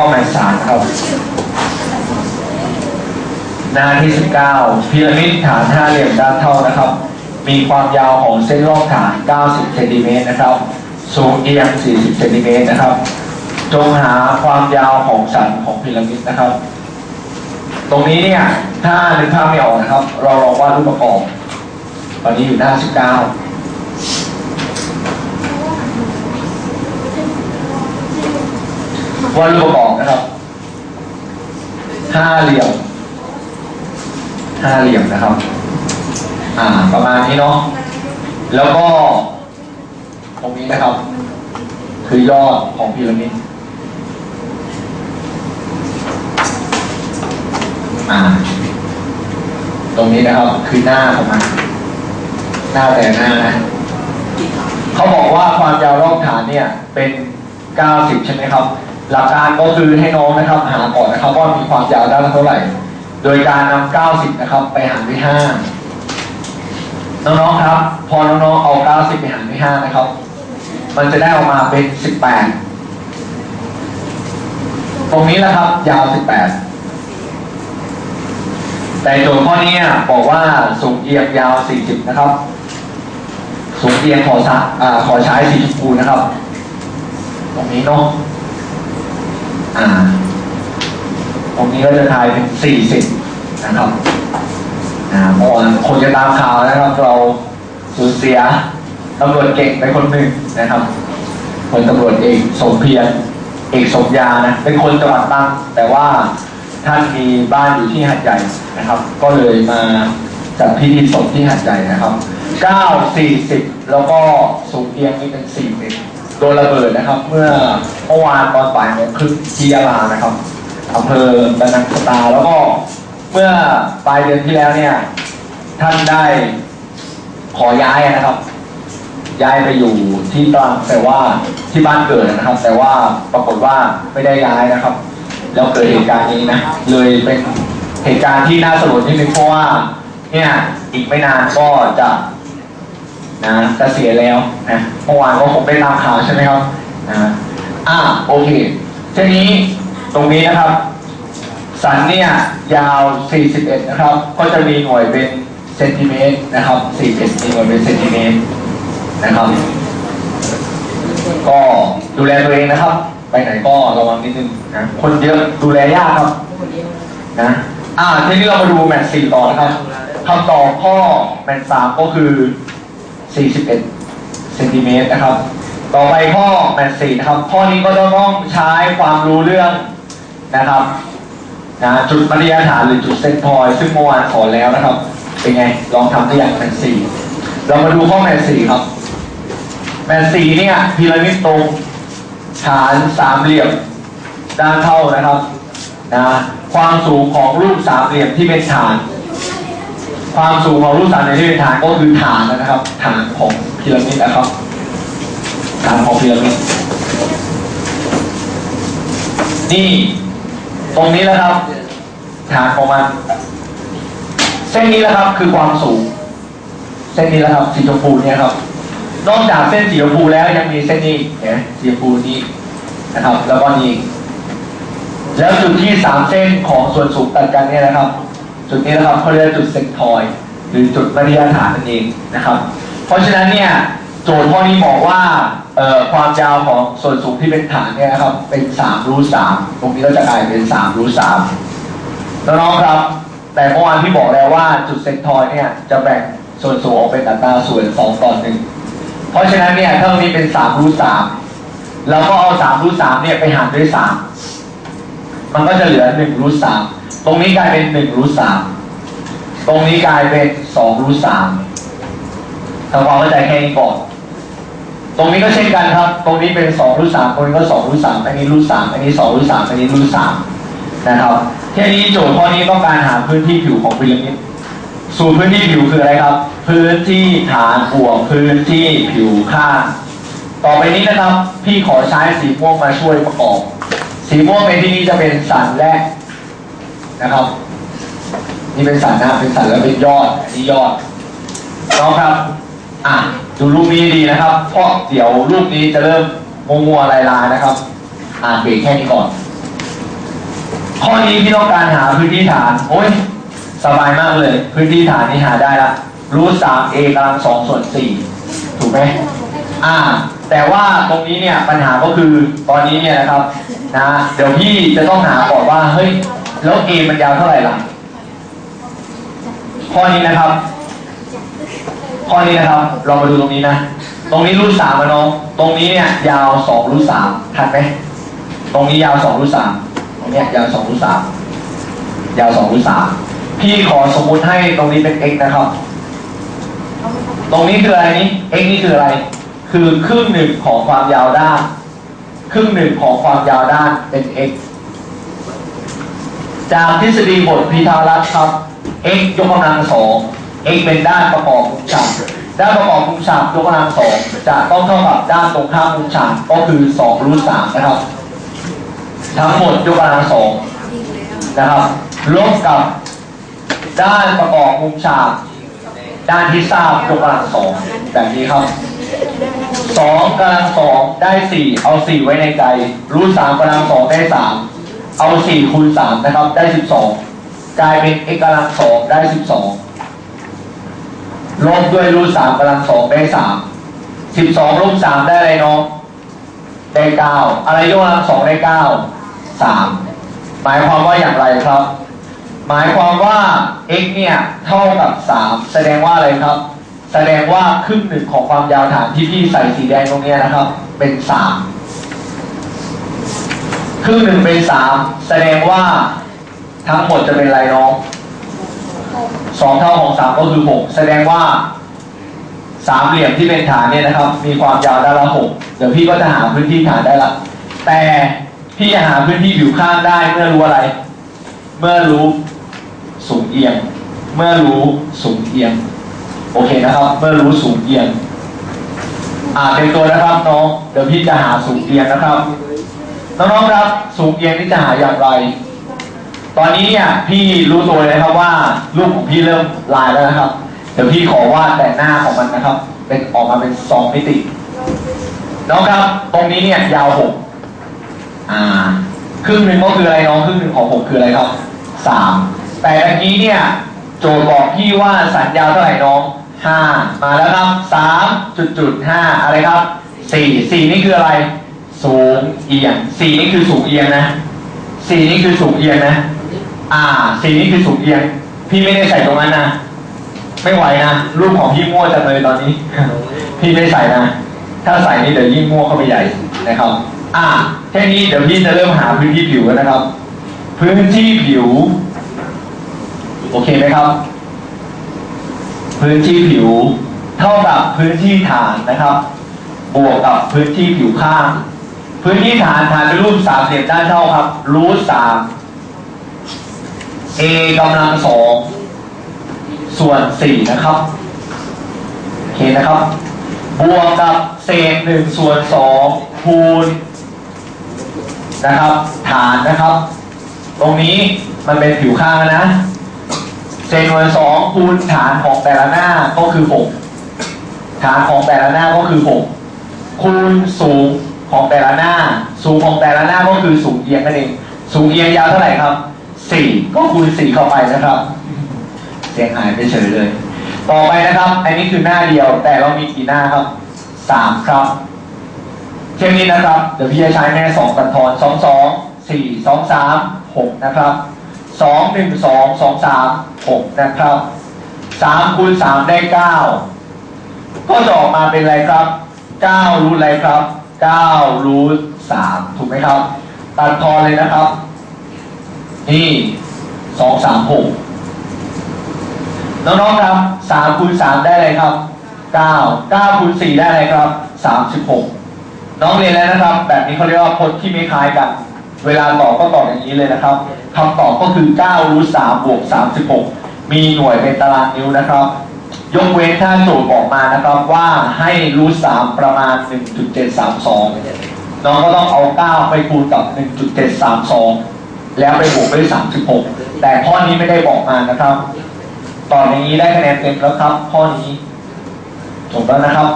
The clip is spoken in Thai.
ข้อแมทสามครับ หน้าที่19พีระมิดฐานห้าเหลี่ยมด้านเท่านะครับ มีความยาวของเส้นรอบฐาน 90 เซนติเมตรนะครับ สูงเอียง 40 เซนติเมตรนะครับ จงหาความยาวของสันของพีระมิดนะครับ ตรงนี้เนี่ยถ้านึกภาพไม่ออกนะครับ เราลองวาดรูปประกอบ ตอนนี้อยู่หน้า 19 วารูปประกอบนะครับ ห้าเหลี่ยม ห้าเหลี่ยมนะครับ อ่า ประมาณนี้เนาะ แล้วก็ ตรงนี้นะครับ คือยอดของพีระมิด อ่า ตรงนี้นะครับ คือหน้าของมัน หน้าแต่หน้านะเขาบอกว่าความยาวรอบฐานเนี่ยเป็น 90 ใช่ไหมครับ หลักการก็คือให้น้องนะครับหาก่อนนะครับว่ามีความยาวด้านละเท่าไหร่ โดยการนำ90 นะครับ ไปหารด้วย 5 น้องๆครับ พอน้องๆเอา 90 ไปหารด้วย 5 นะครับ มันจะได้ออกมาเป็น 18 ตรงนี้แหละครับ ยาว 18 แต่โจทย์ข้อนี้บอกว่าสูงเอียงยาว 40 นะครับ สูงเอียงขออขอใช้สีชมพูนะครับ ตรงนี้เนาะ อ่าตรงนี้ก็จะทายเป็น40นะครับอ่าเมื่อคนจะตามข่าวนะครับ เราสูญเสียตำรวจเก่งไปคนหนึ่งนะครับพลตำรวจเอกสมเพียรเอกสมยานะเป็นคนจังหวัดตรังแต่ว่าท่านมีบ้านอยู่ที่หัดใหญ่นะครับ ก็เลยมาจัดพิธีศพที่หัดใหญ่นะครับ9 40แล้วก็สูงเอียงนี่เป็น4เมตร โดนระเบิดนะครับ เมื่อเมื่อวานตอนบ่ายโมงครึ่งที่ยาลานะครับอำเภอบรรนังสตาแล้วก็เมื่อปลายเดือนที่แล้วเนี่ย ท่านได้ขอย้ายนะครับ ย้ายไปอยู่ที่ตรังแต่ว่าที่บ้านเกิดนะครับ แต่ว่าปรากฏว่าไม่ได้ย้ายนะครับ แล้วเกิดเหตุการณ์นี้นะเลยเป็นเหตุการณ์ที่น่าสลดนิดนึงเพราะว่า เนี่ยอีกไม่นานก็จะ นะจะเสียแล้วนะเมื่อวานก็คงได้ตามข่าวใช่ไหมครับนะอ่าโอเคทีนี้ตรงนี้นะครับ สันเนี่ยยาว 41 นะครับ ก็จะมีหน่วยเป็นเซนติเมตรนะครับ41มีหน่วยเป็นเซนติเมตรนะครับ ก็ดูแลตัวเองนะครับ ไปไหนก็ระวังนิดนึงนะคนเยอะดูแลยากครับนะอ่าทีนี้เรามาดูแมตช์สี่ต่อนะครับคำตอบข้อแมตช์สามก็คือ 41เซนติเมตรนะครับ ต่อไปข้อแมตช์สี่นะครับ ข้อนี้ก็จะต้องใช้ความรู้เรื่องนะครับนะจุดมาตรฐานหรือจุดเซนทอยซึ่งเมื่อวานสอนแล้วนะครับ เป็นไง ลองทำตัวอย่างแมตช์สี่เรามาดูข้อแมตช์สี่ครับ แมตช์สี่เนี่ยพีระมิดตรงฐานสามเหลี่ยมด้านเท่านะครับนะความสูงของรูปสามเหลี่ยมที่เป็นฐาน ความสูงของรูปสามเหลี่ยมที่เป็นฐานก็คือฐานนะครับ ฐานของพีระมิดนะครับ ฐานของพีระมิดนี่ ตรงนี้แหละครับ ฐานของมัน เส้นนี้แหละครับคือความสูง เส้นนี้แหละครับสีชมพูเนี่ยครับ นอกจากเส้นสีชมพูแล้วยังมีเส้นนี้เห็นไหมสีชมพูนี้นะครับ แล้วก็นี้แล้วจุดที่สามเส้นของส่วนสูงตัดกันเนี่ยนะครับ จุดนี้นะครับเขาเรียกจุดเซนทอยหรือจุดมาตรฐานนั่นเองนะครับ เพราะฉะนั้นเนี่ยโจทย์ข้อนี้บอกว่าความยาวของส่วนสูงที่เป็นฐานเนี่ยนะครับเป็น3รูท3ตรงนี้ก็จะกลายเป็น3รูท3น้องๆครับ แต่เมื่อวานที่บอกแล้วว่าจุดเซนทอยเนี่ยจะแบ่งส่วนสูงออกเป็นอัตราส่วน2ต่อ1เพราะฉะนั้นเนี่ยถ้าตรงนี้เป็น3รูท3เราก็เอา3รูท3เนี่ยไปหารด้วย 3 มันก็จะเหลือ1รูท3 ตรงนี้กลายเป็น1รูท3ตรงนี้กลายเป็น2รูท3ทำความเข้าใจแค่นี้ก่อนตรงนี้ก็เช่นกันครับ ตรงนี้เป็น2รูท3ตรงนี้ก็2รูท3อันนี้รูท3อันนี้2รูท3อันนี้รูท3นะครับแค่นี้โจทย์ข้อนี้ต้องการหาพื้นที่ผิวของพีระมิดสูตรพื้นที่ผิวคืออะไรครับ พื้นที่ฐานบวกพื้นที่ผิวข้างต่อไปนี้นะครับ พี่ขอใช้สีม่วงมาช่วยประกอบ สีม่วงในที่นี้จะเป็นสันแรก นะครับ นี่เป็นสันนะเป็นสันแล้วเป็นยอดอันนี้ยอดน้องครับ อะดูรูปนี้ดีนะครับ เพราะเดี๋ยวรูปนี้จะเริ่มมัวๆลายๆนะครับ อ่านเบรกแค่นี้ก่อน ข้อนี้พี่ต้องการหาพื้นที่ฐาน โอ้ยสบายมากเลย พื้นที่ฐานนี่หาได้ละรูทสามเอกำลังสองส่วนสี่ถูกไหมอ่า แต่ว่าตรงนี้เนี่ยปัญหาก็คือตอนนี้เนี่ยนะครับนะเดี๋ยวพี่จะต้องหาก่อนว่าเฮ้ย แล้วเอมันยาวเท่าไหร่ล่ะ ข้อนี้นะครับ ข้อนี้นะครับ เรามาดูตรงนี้นะ ตรงนี้รูทสามอะน้อง ตรงนี้เนี่ยยาวสองรูทสามทันไหม ตรงนี้ยาวสองรูทสามตรงเนี้ยยาวสองรูทสามยาวสองรูทสามพี่ขอสมมุติให้ตรงนี้เป็น x นะครับ ตรงนี้คืออะไรนี้ x นี่คืออะไร คือครึ่งหนึ่งของความยาวด้าน ครึ่งหนึ่งของความยาวด้านเป็น x จากทฤษฎีบทพีทารัสครับ x ยกกำลังสอง x เป็นด้านประกอบมุมฉากด้านประกอบมุมฉากยกกำลังสองจะต้องเท่ากับด้านตรงข้ามมุมฉากก็คือ2รูทสามนะครับ ทั้งหมดยกกำลังสองนะครับลบกับด้านประกอบมุมฉากด้านที่ทราบยกกำลังสองแบบนี้ครับสองกำลังสองได้สี่เอาสี่ไว้ในใจรูทสามกำลังสองได้สาม เอาสี่คูณสามนะครับ ได้สิบสองกลายเป็น x กำลังสองได้สิบสองลบด้วยรูทสามกำลังสองได้สามสิบสองลบสามได้อะไรน้อง ได้เก้าอะไรยกกำลังสองได้เก้าสามหมายความว่าอย่างไรครับ หมายความว่า x เนี่ย เท่ากับสามแสดงว่าอะไรครับ แสดงว่าครึ่งหนึ่งของความยาวฐานที่พี่ใส่สีแดงตรงนี้นะครับ เป็นสาม ครึ่งหนึ่งเป็นสามแสดงว่าทั้งหมดจะเป็นอะไรน้องสองเท่าของสามก็คือหกแสดงว่าสามเหลี่ยมที่เป็นฐานเนี่ยนะครับ มีความยาวด้านละหกเดี๋ยวพี่ก็จะหาพื้นที่ฐานได้ละแต่พี่จะหาพื้นที่ผิวข้างได้เมื่อรู้อะไร เมื่อรู้สูงเอียง เมื่อรู้สูงเอียงโอเคนะครับ เมื่อรู้สูงเอียงอ่าเต็มตัวนะครับน้องเดี๋ยวพี่จะหาสูงเอียงนะครับ น้องๆครับ สูงเอียงนี่จะหาอย่างไร ตอนนี้เนี่ยพี่รู้ตัวเลยครับว่ารูปของพี่เริ่มลายแล้วนะครับ เดี๋ยวพี่ขอวาดแต่หน้าของมันนะครับ เป็นออกมาเป็นสองมิติ น้องครับ ตรงนี้เนี่ยยาวหกอ่า ครึ่งหนึ่งก็คืออะไรน้องครึ่งหนึ่งของหกคืออะไรครับสามแต่ตะกี้เนี่ยโจทย์บอกพี่ว่าสัญญาเท่าไหร่น้องห้ามาแล้วครับสามจุดจุดห้าอะไรครับสี่สี่นี่คืออะไร สูงเอียงสี่นี่คือสูงเอียงนะสี่นี่คือสูงเอียงนะ อ่าสี่นี่คือสูงเอียง พี่ไม่ได้ใส่ตรงนั้นนะไม่ไหวนะรูปของพี่มั่วจังเลยตอนนี้ พี่ไม่ใส่นะถ้าใส่นี่เดี๋ยวยิ่งมั่วเข้าไปใหญ่นะครับ อ่าแค่นี้เดี๋ยวพี่จะเริ่มหาพื้นที่ผิวแล้วนะครับ พื้นที่ผิว โอเคไหมครับ พื้นที่ผิว เท่ากับพื้นที่ฐานนะครับ บวกกับพื้นที่ผิวข้าง พื้นที่ฐานฐานเป็นรูปสามเหลี่ยมด้านเท่าครับ รูทสาม a กำลังสองส่วนสี่นะครับโอเคนะครับ บวกกับเศษหนึ่งส่วนสองคูณนะครับ ฐานนะครับ ตรงนี้มันเป็นผิวข้างนะเศษหน่วยสองคูณฐานของแต่ละหน้าก็คือหกฐานของแต่ละหน้าก็คือหกคูณสูง ของแต่ละหน้า สูงของแต่ละหน้าก็คือสูงเอียงนั่นเอง สูงเอียงยาวเท่าไหร่ครับสี่ก็คูณสี่เข้าไปนะครับ เสียงหายไปเฉยเลย ต่อไปนะครับ อันนี้คือหน้าเดียว แต่เรามีกี่หน้าครับสามครับเช่นนี้นะครับ เดี๋ยวพี่จะใช้แม่สองกันทอนสองสองสี่สองสามหกนะครับสองหนึ่งสองสองสามหกนะครับสามคูณสามได้เก้าก็จะออกมาเป็นอะไรครับเก้ารูทอะไรครับ เก้ารูทสามถูกไหมครับ ตัดทอนเลยนะครับ นี่สองสามหกน้องๆครับสามคูณสามได้อะไรครับเก้าเก้าคูณสี่ได้อะไรครับสามสิบหกน้องเรียนแล้วนะครับ แบบนี้เขาเรียกว่าพจน์ที่ไม่คล้ายกัน เวลาตอบก็ตอบอย่างนี้เลยนะครับคำตอบก็คือ9รูท3บวก36 มีหน่วยเป็นตารางนิ้วนะครับ ยกเว้นถ้าโจทย์บอกมานะครับว่าให้รูท3ประมาณ 1.732 น้องก็ต้องเอา 9 ไปคูณกับ 1.732 แล้วไปบวกด้วย 36 แต่ข้อนี้ไม่ได้บอกมานะครับ ตอนนี้ได้คะแนนเต็มแล้วครับ ข้อนี้จบแล้วนะครับ